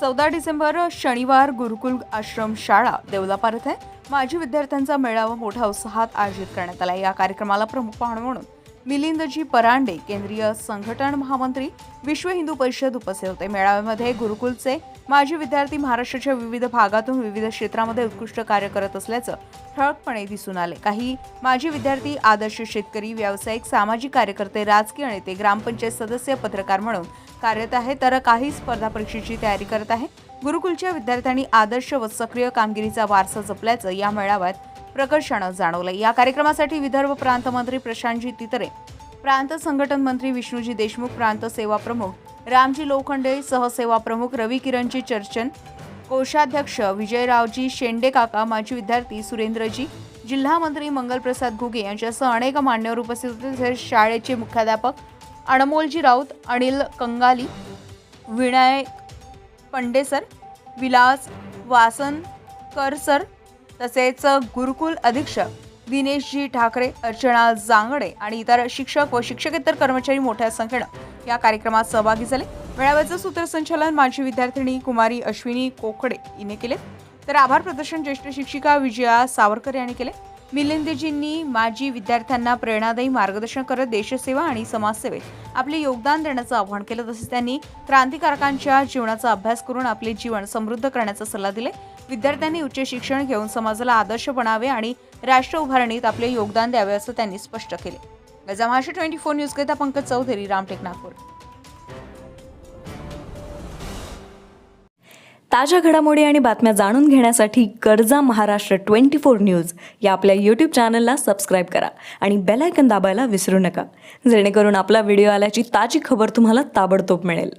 चौदा डिसेंबर शनिवार गुरुकुल आश्रम शाळा देवलापार येथे माजी विद्यार्थ्यांचा मेळावा मोठ्या उत्साहात आयोजित करण्यात आला. या कार्यक्रमाला प्रमुख पाहुणे म्हणून मिलिंदजी परांडे केंद्रीय संघटन महामंत्री विश्व हिंदू परिषद उपस्थित होते. मेळाव्यामध्ये गुरुकुलचे माजी विद्यार्थी महाराष्ट्राच्या विविध भागातून विविध क्षेत्रामध्ये उत्कृष्ट कार्य करत असल्याचं ठळकपणे दिसून आले. काही माजी विद्यार्थी आदर्श शेतकरी व्यावसायिक सामाजिक कार्यकर्ते राजकीय नेते ग्रामपंचायत सदस्य पत्रकार म्हणून कार्यरत आहे तर काही स्पर्धा परीक्षेची तयारी करत आहे गुरुकुलच्या विद्यार्थ्यांनी आदर्श व सक्रिय कामगिरीचा वारसा जपल्याचं या मेळाव्यात प्रकर्षानं जाणवलं या कार्यक्रमासाठी विदर्भ प्रांत मंत्री प्रशांतजी तितरे प्रांत संघटन मंत्री विष्णूजी देशमुख प्रांत सेवा प्रमुख रामजी लोखंडे सहसेवा प्रमुख रवी किरणजी चर्चन कोषाध्यक्ष विजयरावजी शेंडे काका माजी विद्यार्थी सुरेंद्रजी जिल्हा मंत्री मंगलप्रसाद घुगे यांच्यासह अनेक मान्यवर उपस्थित होते. शाळेचे मुख्याध्यापक अनमोलजी राऊत अनिल कंगाली विनायक पंडेसर विलास वासन सर तसेच गुरुकुल अधीक्षक दिनेशजी ठाकरे अर्चना जांगडे आणि इतर शिक्षक व शिक्षकेतर कर्मचारी मोठ्या संख्येनं या कार्यक्रमात सहभागी झाले. मेळाव्याचं सूत्रसंचालन माजी विद्यार्थिनी कुमारी अश्विनी कोकडे हिने केले. तर आभार प्रदर्शन ज्येष्ठ शिक्षिका विजया सावरकर यांनी केले. मिलिंदजींनी माजी विद्यार्थ्यांना प्रेरणादायी मार्गदर्शन करत देशसेवा आणि समाजसेवेत आपले योगदान देण्याचं आवाहन केलं. तसेच त्यांनी क्रांतिकारकांच्या जीवनाचा अभ्यास करून आपले जीवन समृद्ध करण्याचा सल्ला दिले विद्यार्थ्यांनी उच्च शिक्षण घेऊन समाजाला आदर्श बनावे आणि राष्ट्र उभारणीत आपले योगदान द्यावे असं त्यांनी स्पष्ट केले. गजा महाराष्ट्र ट्वेंटी फोर न्यूज करिता पंकज चौधरी रामटेक नागपूर ताज्या घडामोडी आणि बातम्या जाणून घेण्यासाठी गरजा महाराष्ट्र ट्वेंटी फोर न्यूज या आपल्या यूट्यूब चॅनलला सबस्क्राईब करा आणि बेलायकन दाबायला विसरू नका. जेणेकरून आपला व्हिडिओ आल्याची ताजी खबर तुम्हाला ताबडतोब मिळेल.